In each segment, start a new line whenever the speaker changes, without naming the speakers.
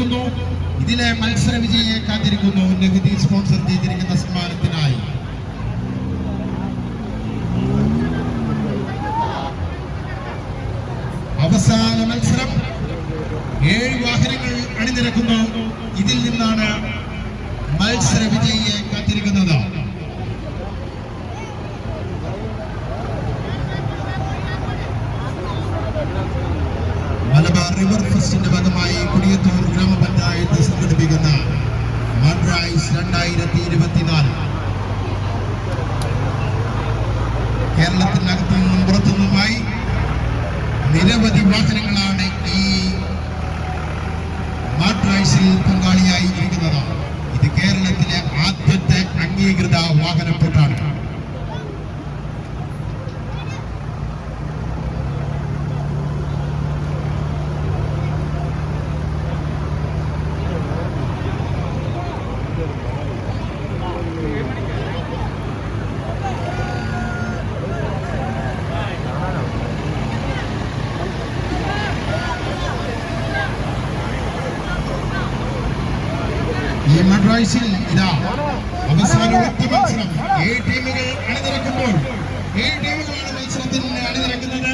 അണിനിരക്കുന്നു ഇതിലെ മത്സര വിജയിയെ കാത്തിരിക്കുന്നു. നികുതി സ്പോൺസർ ചെയ്തിരിക്കുന്ന സമ്മാനത്തിനായി അവസാന മത്സരം ഏഴ് വാഹനങ്ങൾ അണിനിരക്കുന്നു ഇതിൽ നിന്നാണ് മത്സര വിജയിയെ കാത്തിരിക്കുന്നത് മലബാർ റിവർ ഫെസ്റ്റിന്റെ ഭാഗമായി കുടിയത്തൂർ ഗ്രാമപഞ്ചായത്ത് സംഘടിപ്പിക്കുന്ന മൺറൈസ് രണ്ടായിരത്തി ഇരുപത്തിനാല് കേരളത്തിനകത്തു നിന്നും പുറത്തു നിന്നുമായി നിരവധി വാഹനങ്ങളാണ് ഈ മാട്രൈസിൽ പങ്കാളിയായി ഇരിക്കുന്നത് ഇത് കേരളത്തിലെ ആദ്യത്തെ അംഗീകൃത വാഹനപ്പെട്ടാണ് ഈ മദ്രാസിൽ ഇതാ അവസാന ഒറ്റ മത്സരം ഏഴ് ടീമുകൾ അണിനിരക്കുമ്പോൾ ഏഴ് ടീമുകളാണ് മത്സരത്തിൽ അണിനിരക്കുന്നത്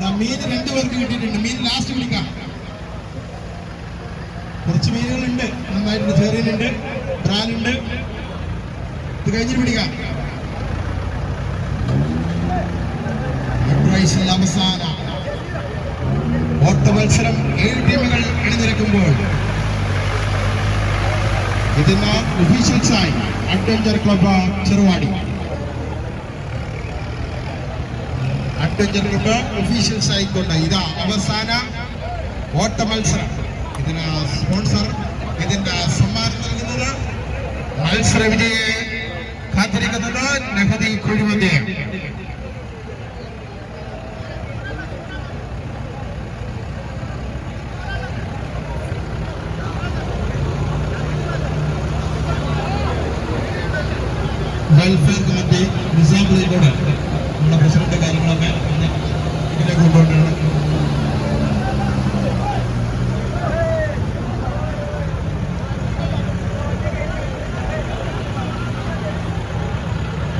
ദാ മീൻ രണ്ടു പേർക്ക് കിട്ടിയിട്ടുണ്ട് മീൻ ലാസ്റ്റ് വിളിക്കാം. കുറച്ച് മീനുകളുണ്ട്. നന്നായിട്ടുണ്ട്. ചെറിയുണ്ട് ബ്രാലുണ്ട് ഇത് കഴിഞ്ഞിട്ട് പിടിക്കാം അവസാന. ഓട്ട മത്സരം ഏഴ് ടീമുകൾ അണിനിരക്കുമ്പോൾ. ഇതിന്ന് ഒഫീഷ്യൽസായി adventure club Cheruvadi. Club officials ആയിക്കൊണ്ട് ഇതാ അവസാന ഓട്ട മത്സരം. ഇതിന് സ്പോൺസർ ഇതിന്റെ സമ്മാനം നൽകുന്നത് മത്സര വിജയെ കാത്തിരിക്കുന്നത് നെഹദി കുഴിമന്തിയാണ് വെൽഫെയർ കമ്മിറ്റി നിസാമുദ്ദീൻ നമ്മുടെ പ്രസിഡന്റ് കാര്യങ്ങളൊക്കെ ഇതിനെ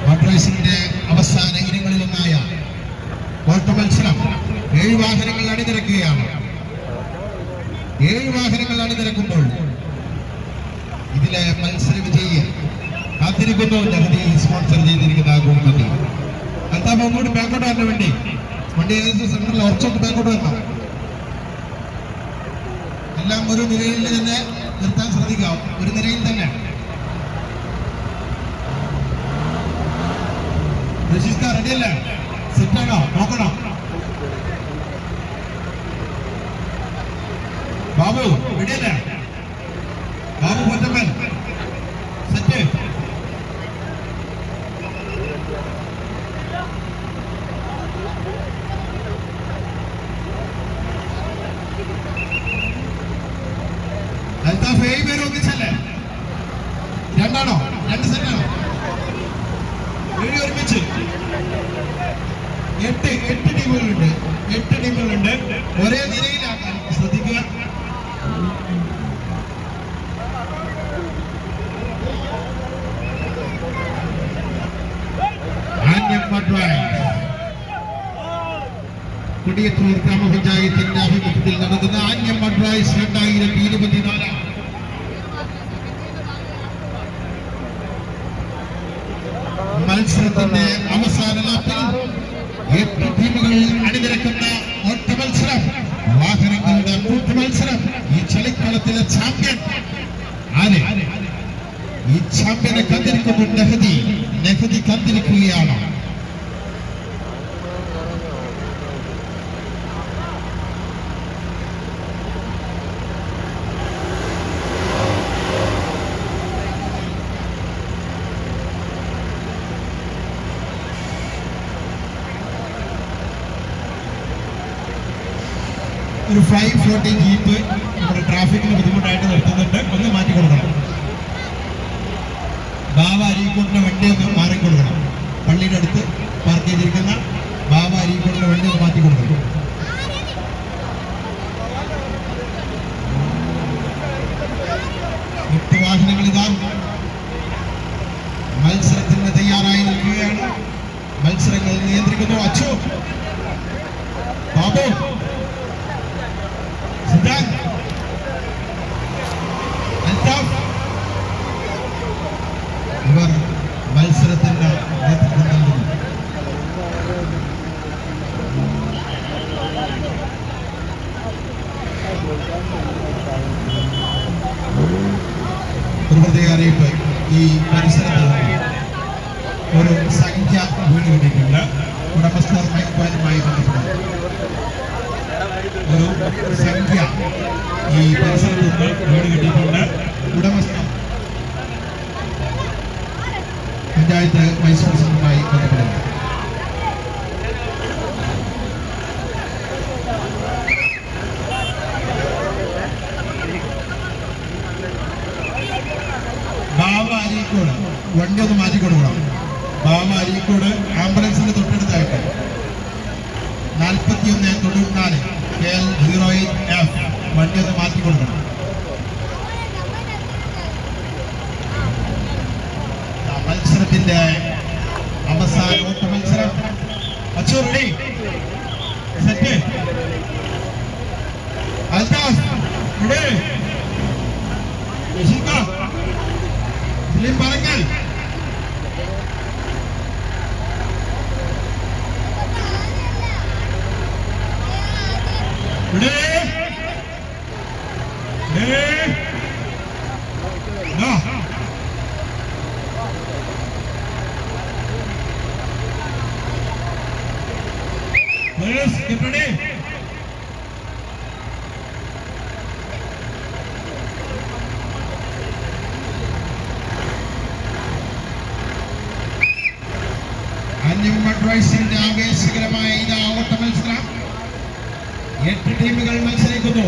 മദ്രാസിന്റെ അവസാന ഇനങ്ങളിലൊന്നായ ഓട്ട മത്സരം ഏഴ് വാഹനങ്ങൾ അണിനിരക്കുകയാണ്. ഏഴ് വാഹനങ്ങൾ അണിനിരക്കുമ്പോൾ ഇതിലെ മത്സര വിജയിയെ കാത്തിരിക്കുന്നു ലഹരി സ്പോൺസർ ചെയ്തിരിക്കുന്ന ഗവൺമെന്റ് അൽത്താമ ഒന്നുകൂടി ബാക്കോട്ട് വരാൻ വേണ്ടി. വണ്ടി ഏകദേശം സെന്ററിൽ ഉറച്ചോട്ട് ബാക്കോട്ട് വരണം. എല്ലാം ഒരു നിരയിൽ തന്നെ നിർത്താൻ ശ്രദ്ധിക്കാം. ഒരു നിരയിൽ തന്നെ. റെഡിയല്ലേ സെറ്റാണോ നോക്കണോ? ബാബു റെഡിയല്ലേ ബാബു പൊറ്റപ്പൻ സെറ്റ് അൽത്താഫ് ഏഴ് പേര് ഒന്നിച്ചല്ലേ രണ്ടാണോ രണ്ട് സെറ്റാണോ ഏഴ് ഒരുമിച്ച് എട്ട് എട്ട് ടീമുകളുണ്ട് എട്ട് ടീമുകളുണ്ട് ഒരേ നിരയിലാക്കാൻ ശ്രദ്ധിക്കുക ആന്യമ്മഡ്രായ് കൊടിയത്തൂർ ഗ്രാമപഞ്ചായത്തിന്റെ ആഭിമുഖ്യത്തിൽ നടക്കുന്ന ആന്യം മഡ്രായ്സ് രണ്ടായിരത്തി ഇരുപത്തിനാല് മത്സരത്തിന്റെ അവസാന ലാപ്പിൽ എട്ട് ടീമുകൾ അണിനിരക്കുന്ന ഒറ്റ മത്സരം വാഹനങ്ങളുടെ മൂന്ന് മത്സരം ഈ ചളിക്കളത്തിലെ ചാമ്പ്യൻ ആര് ഈ ചാമ്പ്യനെ കണ്ടിരിക്കുന്നു നെഹദി. നെഹദി കണ്ടിരിക്കുകയാണ് ഒരു ഫൈവ് ഫോർട്ടി വാഹനങ്ങൾ ഇതാ വണ്ടി ഒന്ന് മാറ്റി കൊടുക്കണം. ബാമ അരീക്കോട് ആംബുലൻസിന്റെ തൊട്ടടുത്തായിട്ട്. നാൽപ്പത്തി ഒന്ന് തൊണ്ണൂറ്റിനാല് K L zero eight F. വണ്ടി ഒന്ന് മാറ്റി കൊടുക്കണം ആ, മത്സരത്തിന്റെ അവസാന ഓട്ട മത്സരം Achu ready set Althaf ready യശിക ഫിലിം പറക്കൽ Ready? Ready? No. Players, get ready. അന്യം ആവേശകരമായ ഇതാ ഓട്ട മത്സരം എട്ട് ടീമുകൾ മത്സരിക്കുന്നു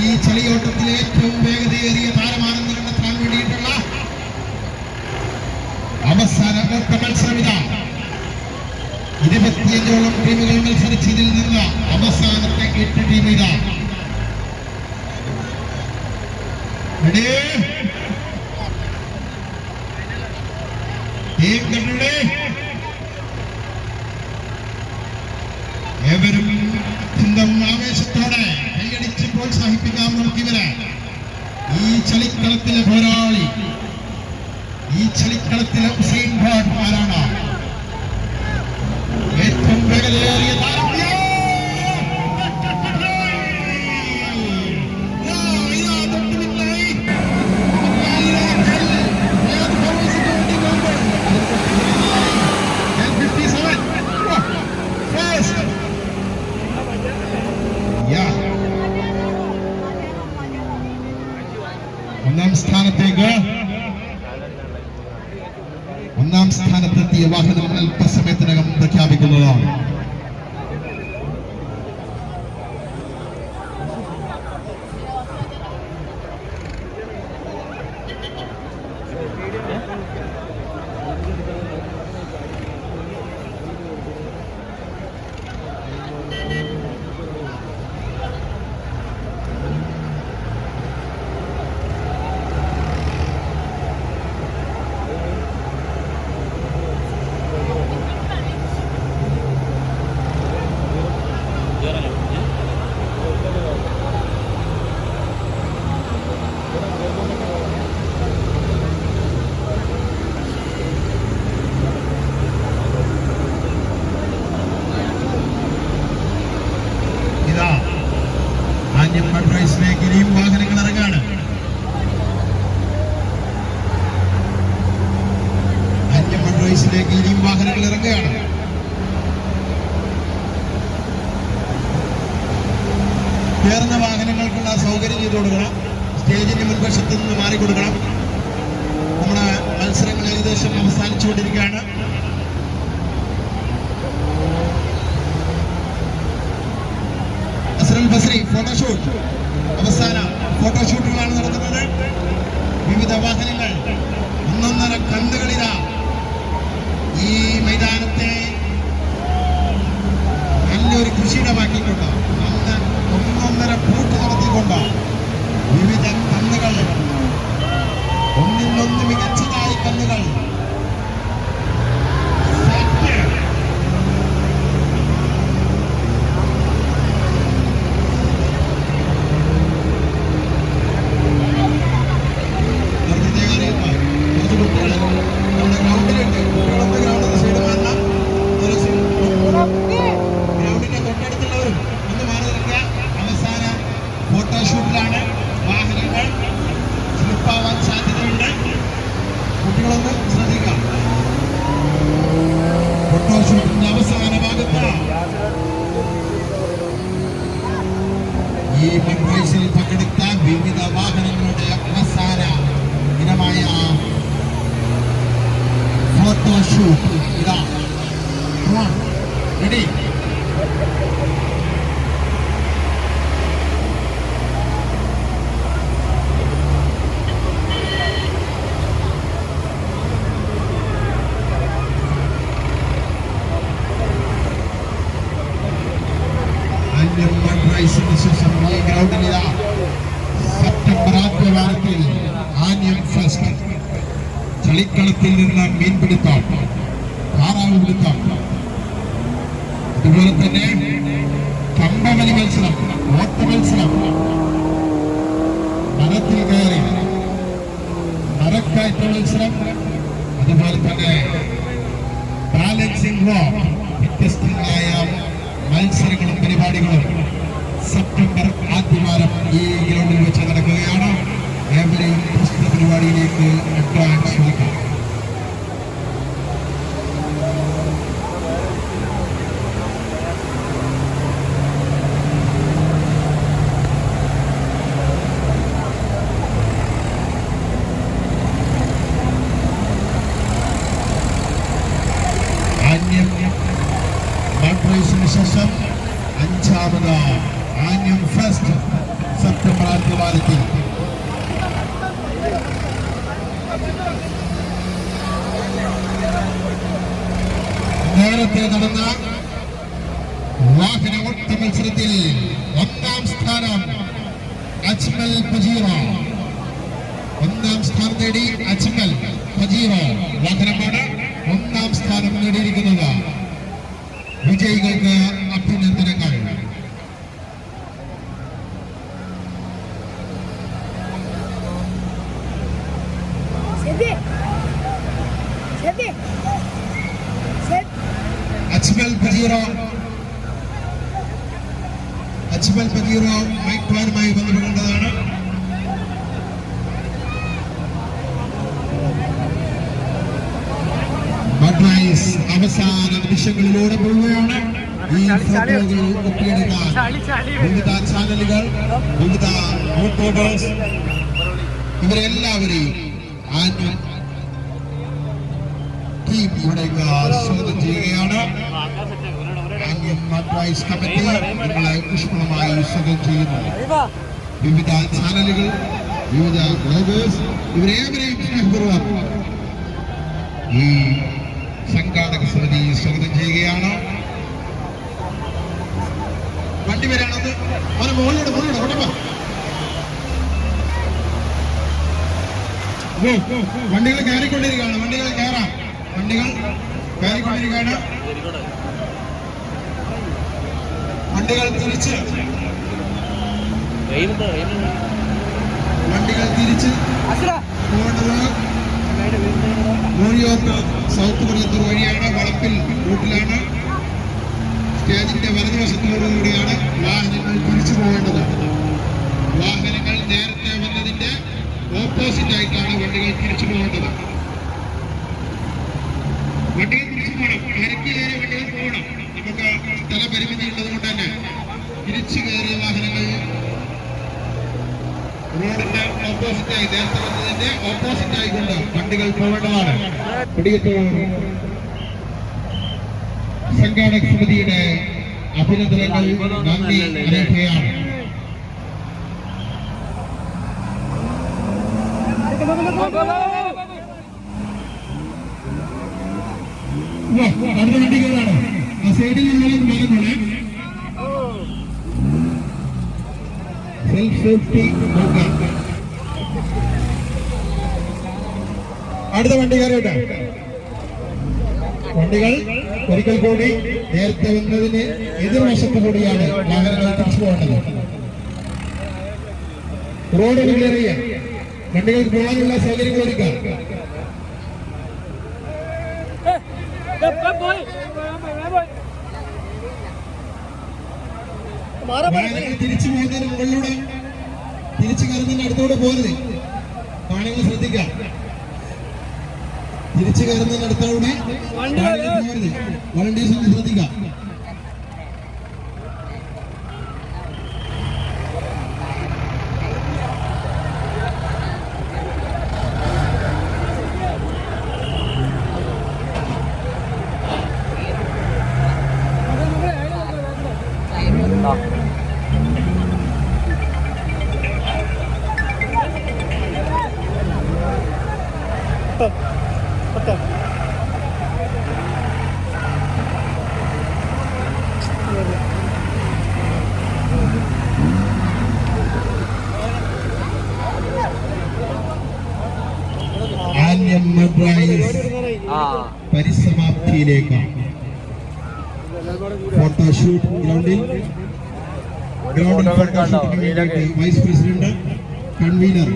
ഈ ചളിയോട്ടത്തിൽ ഏറ്റവും വേഗതയേറിയ താരമാണെന്ന് കണ്ടെത്താൻ വേണ്ടിയിട്ടുള്ള അവസാന മത്സരം ഇതാ. ഇരുപത്തിയഞ്ചോളം ടീമുകൾ മത്സരിച്ചതിൽ നിന്ന് അവസാനത്തെ എട്ട് ടീം ഇതാ. get ready? ഏവരും ചിന്തം ആവേശത്തോടെ കൈയടിച്ച് പ്രോത്സാഹിപ്പിക്കാൻ നമുക്കിവരെ ഈ ചളിക്കളത്തിലെ പോരാളി ഈ ചളിക്കളത്തിലെ ഹുസൈൻ ഖാൻ ആരാണ്? ഏറ്റവും വേഗതയേറിയ പ്രഖ്യാപിക്കുന്നതാണ്. ചേർന്ന വാഹനങ്ങൾക്കുള്ള സൗകര്യം ചെയ്തു കൊടുക്കണം. സ്റ്റേജിന്റെ മുൻവശത്ത് നിന്ന് മാറിക്കൊടുക്കണം നമ്മുടെ മത്സരങ്ങൾ ഏകദേശം അവസാനിച്ചുകൊണ്ടിരിക്കുകയാണ്. ഫോട്ടോഷൂട്ട് അവസാന ഫോട്ടോഷൂട്ടുകളാണ് നടക്കുന്നത്. വിവിധ വാഹനങ്ങൾ ഒന്നൊന്നര കന്നുകളിതാ ഈ മൈതാനത്തെ നല്ലൊരു കൃഷിയിടമാക്കിക്കൊണ്ടാണ് ഒന്നര പൂട്ട് നടത്തിക്കൊണ്ട് വിവിധ കന്നുകൾ ഒന്നിനൊന്ന് മികച്ചതായി കന്നുകൾ ഗ്രൗണ്ടിലുണ്ട് റൈസിന് ശേഷം ഈ ഗ്രൗണ്ടിൽ ഇതാ സെപ്റ്റംബർ ആദ്യവാരത്തിൽ ആന്യം ഫസ്റ്റ് ചളിക്കളത്തിൽ നിന്ന് മീൻപിടുത്തം താറാവ് പിടുത്തം അതുപോലെ തന്നെ കമ്പവലി മത്സരം ഓട്ട മത്സരം മരത്തിൽ കയറി മരക്കയറ്റ മത്സരം അതുപോലെ തന്നെ ബാലൻസിംഗ് റോക്ക് വ്യത്യസ്തങ്ങളായ മത്സരങ്ങളും പരിപാടികളും. സെപ്റ്റംബർ ആദ്യവാരം ഈ ഗ്രൗണ്ടിൽ വെച്ച് നടക്കുകയാണ്. ഏവരെയും പ്രസ്തുത പരിപാടിയിലേക്ക് എത്താൻ മൺറൈസിന് ശേഷം അഞ്ചാമത് ആന്യം ഫസ്റ്റ് സെപ്റ്റംബർ ആദ്യവാരത്തിൽ നേരത്തെ നടന്ന വാഹന ഓട്ട മത്സരത്തിൽ ഒന്നാം സ്ഥാനം അജ്മൽ പജീറ ഒന്നാം സ്ഥാനം നേടി അജ്മൽ പജീറ വാഹനമാണ് ഒന്നാം സ്ഥാനം നേടിയിരിക്കുന്നത്. വിജയികൾക്ക് അഭിനന്ദനങ്ങൾ. അവസാന നിമിഷങ്ങളിലൂടെ പോവുകയാണ് ഈ ഫോട്ടോകൾ ഒപ്പിയെടുക്കാൻ വിവിധ ചാനലുകൾ വിവിധ യൂട്യൂബേഴ്സ് ഇവരെല്ലാവരെയും ആന്യം ടീം ഇവിടേക്ക് സ്വാഗതം ചെയ്യുകയാണ്. ആന്യം കമ്മിറ്റി നിങ്ങളെ പുഷ്പമായി സ്വാഗതം ചെയ്യുന്നു. വിവിധ ചാനലുകൾ വിവിധ ബ്ലോഗേഴ്സ് ഇവരേവരെയും സ്നേഹപൂർവം ഈ സംഘാടക സമിതി സ്വാഗതം ചെയ്യുകയാണ്. വണ്ടി വരാണത് അവന് മുകളിലൂടെ മുകളിലൂടെ കൊണ്ടപ്പോ വണ്ടികൾ കയറിക്കൊണ്ടിരിക്കുകയാണ്. വണ്ടികൾ കയറാം. വണ്ടികൾ കയറിക്കൊണ്ടിരിക്കുകയാണ്. വണ്ടികൾ തിരിച്ച്. വണ്ടികൾ തിരിച്ച് പോകേണ്ടത് മൂഴിയോക്ക് സൗത്ത് കൊല്ലത്തൂർ വഴിയാണ് വളപ്പിൽ റൂട്ടിലാണ്. സ്റ്റേജിന്റെ വലതുവശത്തോടുകൂടിയാണ് വാഹനങ്ങൾ തിരിച്ചു പോകേണ്ടത്. വാഹനങ്ങൾ നേരത്തെ വന്നതിന്റെ ഓപ്പോസിറ്റ് ആയിട്ടാണ് വണ്ടികൾ തിരിച്ചു പോകേണ്ടത്. വണ്ടികൾ തിരിച്ചു പോകണം. നിരക്കി കയറിയ വണ്ടികൾ പോകണം. നമുക്ക് സ്ഥലപരിമിതി ഉള്ളത് കൊണ്ട് തന്നെ. തിരിച്ചു കയറിയ വാഹനങ്ങൾ ഓപ്പോസിറ്റായി നേരത്തെ വന്നതിന്റെ ഓപ്പോസിറ്റ് ആയിക്കൊണ്ട് വണ്ടികൾ പോകേണ്ടതാണ് പിടികത്തൂർ സംഘാടക സമിതിയുടെ അഭിനന്ദനങ്ങൾ നന്ദി അറിയിക്കുകയാണ് അടുത്ത വണ്ടികളാണ് ആ സൈഡിൽ ഉള്ളവരും വരുന്നുണ്ട് അടുത്ത വണ്ടി കയറിയിട്ട് വണ്ടികൾ ഒരിക്കൽ കൂടി നേരത്തെ വന്നതിന് എതിർവശത്തു കൂടിയാണ് വാഹനങ്ങൾ തിരിച്ചു പോകേണ്ടത്. റോഡ് ചെയ്യാം. വണ്ടികൾക്ക് പോകാനുള്ള സൗകര്യങ്ങൾ ഒരുക്കാം വാഹനങ്ങൾ തിരിച്ചു പോകുന്നതിന് മുകളിലൂടെ. തിരിച്ചു കയറുന്നതിന് അടുത്തൂടെ പോരുത്. വാഹനങ്ങൾ ശ്രദ്ധിക്കാം തിരിച്ചു കയറുന്നതിന് അടുത്തൂടെ പോരുത്. വളണ്ടിയേഴ്സ് ഒന്ന് ശ്രദ്ധിക്കാം ആന്യം മദ്രാസ്
ആ
പരിസമാപ്തിയിലേക്കാണ് ഫോട്ടോഷൂട്ട് ഗ്രൗണ്ടിൽ. ഗ്രൗണ്ടിൽ ഫോട്ടോഷൂട്ടിന് വേണ്ടിയിട്ട് വൈസ് പ്രസിഡന്റ് കൺവീനർ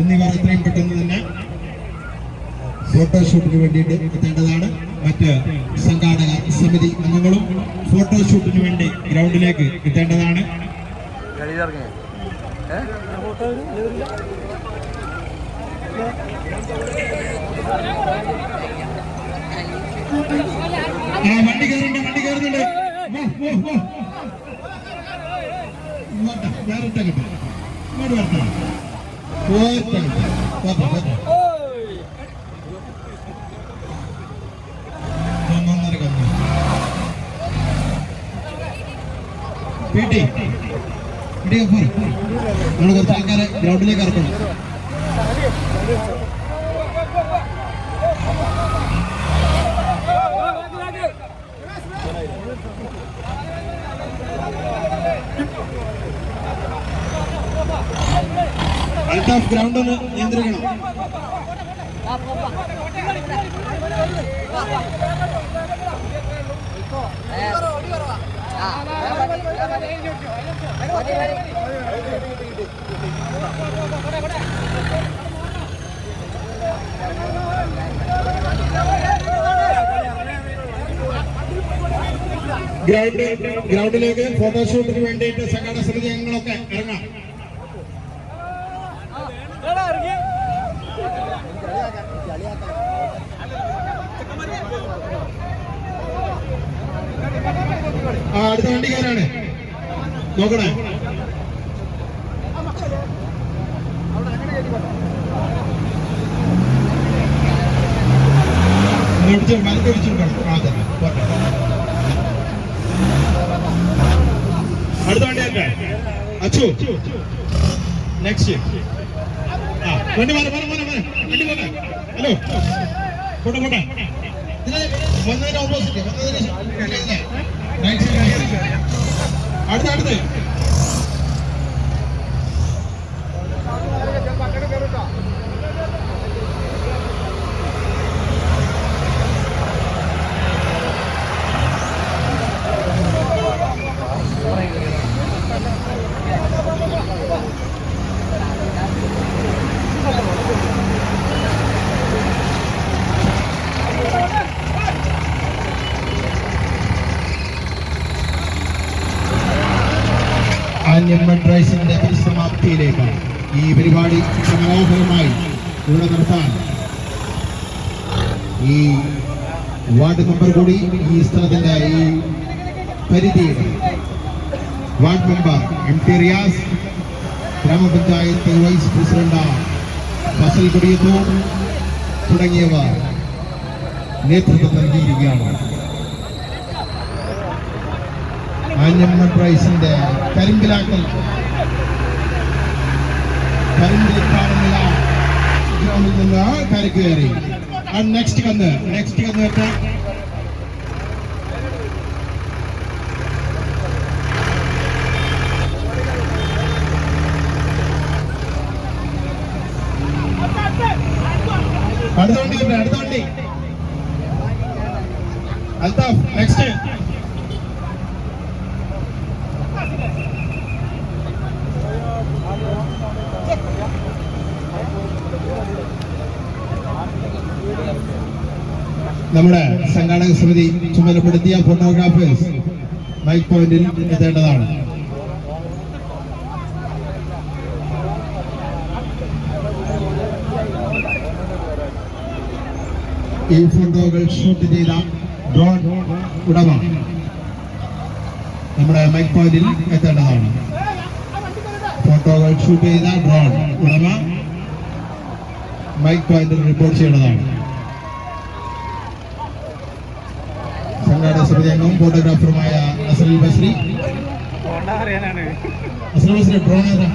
എന്നിവർ എത്രയും പെട്ടെന്ന് തന്നെ ഫോട്ടോഷൂട്ടിന് വേണ്ടിയിട്ട് എത്തേണ്ടതാണ്. മറ്റ് സംഘാടക സമിതി അംഗങ്ങളും ഫോട്ടോഷൂട്ടിന് വേണ്ടി ഗ്രൗണ്ടിലേക്ക് എത്തേണ്ടതാണ്.
ഏ
ആ വണ്ടി കയറുണ്ട് വണ്ടി കയറുന്നുണ്ട് വേറെ കിട്ടും ഇങ്ങോട്ട് വരട്ടെ. വരട്ടെ, വരട്ടെ. ഒന്നൊന്നര കന്ന്. പീട്ടി, ഇടിയൊക്കെ പോരെ. കുറച്ച് ആൾക്കാരെ ഗ്രൗണ്ടിലേക്ക് ഇറക്കണം അൽത്താഫ് ഗ്രൗണ്ട് ഒന്ന് നിയന്ത്രിക്കണം. ഗ്രൗണ്ട് ഗ്രൗണ്ടിലേക്ക് ഫോട്ടോഷൂട്ടിന് വേണ്ടിയിട്ട് സംഘടന സമിതി അംഗങ്ങളൊക്കെ ഇറങ്ങാം. ആ അടുത്ത വണ്ടിക്കാരാണ് നോക്കണേ. ഇങ്ങോട്ട് വലതൊഴിച്ചു കൊടുക്കണം. ആ തന്നെ. അടുത്ത വണ്ടിയല്ലേ അച്ചു. നെക്സ്റ്റ് ആ വണ്ടി മാറി മാറി മാറി മാറി. വണ്ടി പോട്ടെ. ഹലോ. പോട്ടെ ഇതിലെ വന്നതിന് ഓപ്പോസിറ്റ് വന്നതിന് അടുത്ത അടുത്ത് ആന്യമ്മഡ് റൈസിന്റെ പരിസമാപ്തിയിലേക്കാണ് ഈ പരിപാടി മനോഹരമായി ഇവിടെ നടത്താൻ ഈ വാർഡ് മെമ്പർ കൂടി ഈ സ്ഥലത്തിന്റെ ഈ പരിധിയുടെ ward member M T Riyas ഗ്രാമപഞ്ചായത്ത് വൈസ് പ്രസിഡന്റ് ഫസൽ കൊടിയത്തൂർ തുടങ്ങിയവർ നേതൃത്വം നൽകിയിരിക്കുകയാണ്. ആന്യമ്മഡ് റൈസിന്റെ കരിമ്പിലാക്കൽ. കരിമ്പിലിക്കാണെന്നില്ല ഗ്രൗണ്ടിൽ നിന്ന് കരക്ക് കയറി. നെക്സ്റ്റ് കന്ന്. നെക്സ്റ്റ് കന്ന് വെച്ചാൽ അടുത്ത വണ്ടി വരട്ടെ, അടുത്ത വണ്ടി. അൽത്താഫ് നെക്സ്റ്റ് നമ്മുടെ സംഘാടക സമിതി ചുമതലപ്പെടുത്തിയ ഫോട്ടോഗ്രാഫേഴ്സ് മൈക്ക് പോയിന്റിൽ എത്തേണ്ടതാണ്. ഈ ഫോട്ടോകൾ ഷൂട്ട് ചെയ്ത ഡ്രോൺ ഉടമ നമ്മുടെ മൈക്ക് പോയിന്റിൽ എത്തേണ്ടതാണ്. ഫോട്ടോകൾ ഷൂട്ട് ചെയ്ത ഡ്രോൺ ഉടമ മൈക്ക് പോയിന്റിൽ റിപ്പോർട്ട് ചെയ്യേണ്ടതാണ് സംഘാടക സമിതി അംഗവും ഫോട്ടോഗ്രാഫറുമായ അസൽ ബസ്രി. അസ്ലാമസിന്റെ ഡ്രോൺ ഏതാ?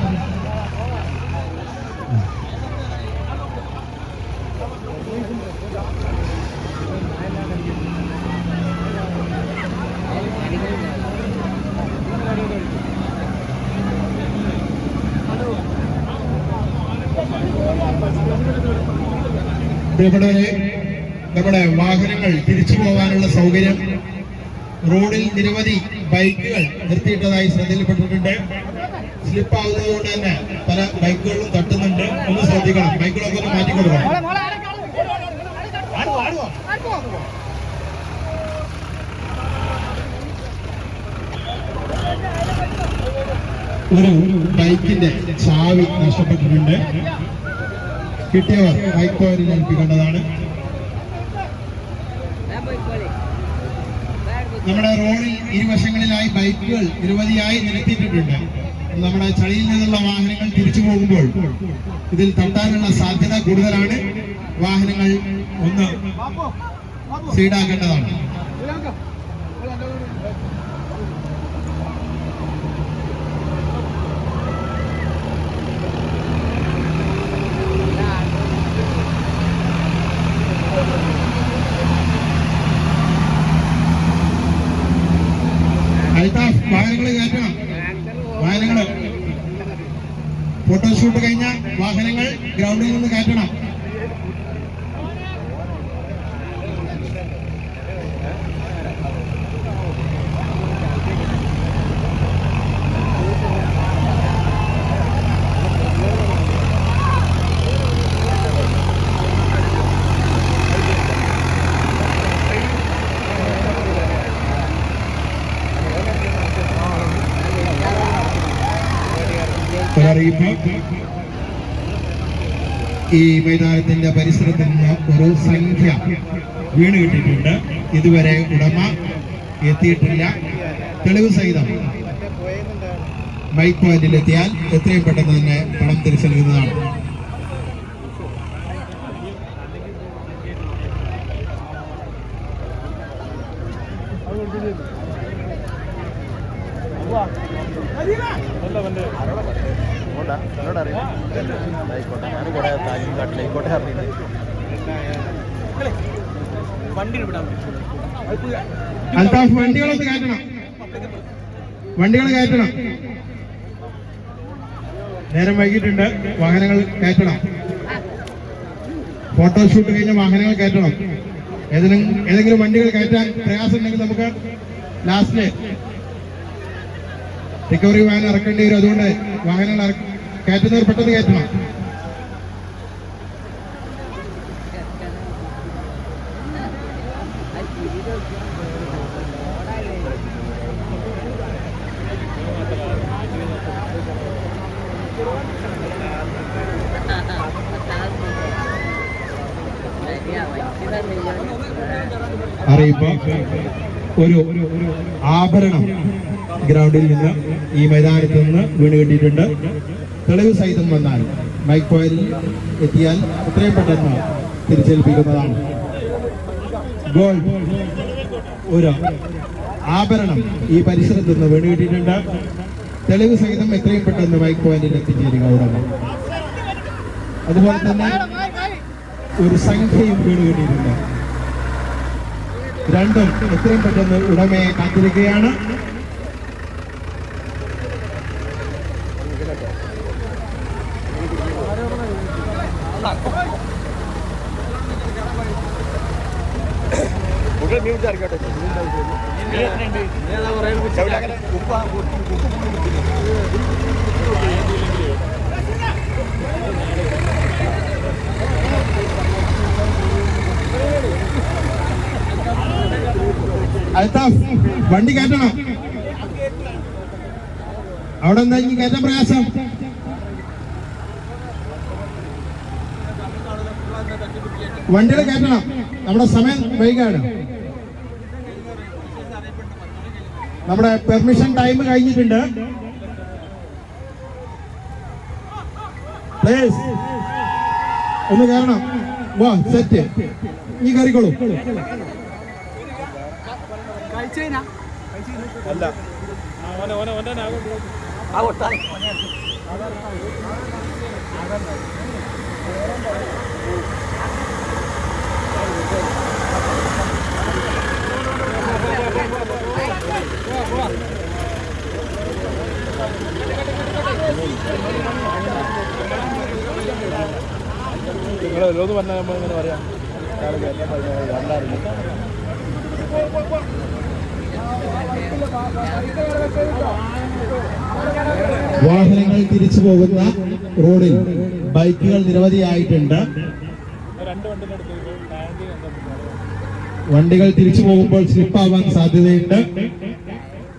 പ്രിയപ്പെട്ടവരെ നമ്മുടെ വാഹനങ്ങൾ തിരിച്ചു പോകാനുള്ള സൗകര്യം റോഡിൽ നിരവധി ബൈക്കുകൾ നിർത്തിയിട്ടതായി ശ്രദ്ധയിൽപ്പെട്ടിട്ടുണ്ട്. സ്ലിപ്പ് ആവുന്നത് കൊണ്ട് തന്നെ പല ബൈക്കുകളും തട്ടുന്നുണ്ട്. ഒന്ന് ശ്രദ്ധിക്കണം. ബൈക്കുകളൊക്കെ ഒന്ന് മാറ്റി കൊടുക്കണം ഒരു ബൈക്കിന്റെ ചാവി നഷ്ടപ്പെട്ടിട്ടുണ്ട്. കിട്ടിയവർ ബൈക്ക് പവരിൽ ഏൽപ്പിക്കേണ്ടതാണ് നമ്മുടെ റോഡിൽ ഇരുവശങ്ങളിലായി ബൈക്കുകൾ നിരവധിയായി നിരത്തിയിട്ടിട്ടുണ്ട്. നമ്മുടെ ചളിയിൽ നിന്നുള്ള വാഹനങ്ങൾ തിരിച്ചു പോകുമ്പോൾ ഇതിൽ തട്ടാനുള്ള സാധ്യത കൂടുതലാണ്. വാഹനങ്ങൾ ഒന്ന് സൈഡാക്കേണ്ടതാണ് അൽത്താഫ് വാഹനങ്ങൾ കയറ്റണം വാഹനങ്ങൾ ഫോട്ടോഷൂട്ട് കഴിഞ്ഞ വാഹനങ്ങൾ ഗ്രൗണ്ടിൽ നിന്ന് കയറ്റണം. ഈ മൈതാനത്തിന്റെ പരിസരത്ത് നിന്ന് ഒരു സംഖ്യ വീണ് കിട്ടിയിട്ടുണ്ട്. ഇതുവരെ ഉടമ എത്തിയിട്ടില്ല. തെളിവ് സഹിതം ബൈക്ക് പോയിന്റിൽ എത്തിയാൽ എത്രയും പെട്ടെന്ന് തന്നെ പണം തിരിച്ചു നൽകുന്നതാണ് അൽത്താഫ് വണ്ടികളൊക്കെ കയറ്റണം. വണ്ടികൾ കയറ്റണം. നേരം വൈകിട്ടുണ്ട് വാഹനങ്ങൾ കയറ്റണം. ഫോട്ടോഷൂട്ട് കഴിഞ്ഞ വാഹനങ്ങൾ കയറ്റണം. ഏതെങ്കിലും ഏതെങ്കിലും വണ്ടികൾ കയറ്റാൻ പ്രയാസം ഉണ്ടെങ്കിൽ നമുക്ക് ലാസ്റ്റിൽ റിക്കവറി വാഹനം ഇറക്കേണ്ടി വരും. അതുകൊണ്ട് വാഹനങ്ങൾ കയറ്റുന്നവർ പെട്ടെന്ന് കയറ്റണം. ഒരു ആഭരണം ഗ്രൗണ്ടിൽ നിന്ന് ഈ മൈതാനത്ത് നിന്ന് വീണ് കിട്ടിയിട്ടുണ്ട്. തെളിവ് സഹിതം വന്നാൽ മൈക്ക് പോയിൽ എത്തിയാൽ എത്രയും പെട്ടെന്ന് തിരിച്ചേൽപ്പിക്കുന്നതാണ്. ഗോൾ. ഒരു ആഭരണം ഈ പരിസരത്ത് നിന്ന് വീണ് കിട്ടിയിട്ടുണ്ട്. തെളിവ് സഹിതം എത്രയും പെട്ടെന്ന് മൈക്ക് പോയിന്റിൽ എത്തിച്ചേരുക ഉടമ അതുപോലെ തന്നെ ഒരു സംഖ്യയും വീണ് കിട്ടിയിട്ടുണ്ട്. രണ്ടും എത്രയും പെട്ടെന്ന് ഉടമയെ കാത്തിരിക്കുകയാണ്
മ്യൂട്ട് ആയിക്കോട്ടെ
അൽത്താഫ് വണ്ടി കയറ്റണം. അവിടെ എന്താ ഇനി കയറ്റാൻ പ്രയാസം? വണ്ടികൾ കയറ്റണം. നമ്മുടെ സമയം വൈകാണ്. നമ്മുടെ പെർമിഷൻ ടൈം കഴിഞ്ഞിട്ടുണ്ട്. പ്ലേസ് ഒന്ന് കയറണം. വാ സെറ്റ് നീ കയറിക്കോളൂ.
അല്ല. നിങ്ങൾ ഓരോന്ന് പറഞ്ഞാൽ നമ്മൾ ഇങ്ങനെ പറയാം. രണ്ടാറില്ല
വാഹനങ്ങൾ തിരിച്ചു പോകുന്ന റോഡിൽ ബൈക്കുകൾ നിരവധിയായിട്ടുണ്ട്. വണ്ടികൾ തിരിച്ചു പോകുമ്പോൾ സ്ലിപ്പാവാൻ സാധ്യതയുണ്ട്.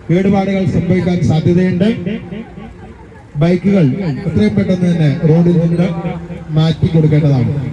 കേടുപാടുകൾ സംഭവിക്കാൻ സാധ്യതയുണ്ട്. ബൈക്കുകൾ എത്രയും പെട്ടെന്ന് തന്നെ റോഡിൽ നിന്ന് മാറ്റി കൊടുക്കേണ്ടതാണ്.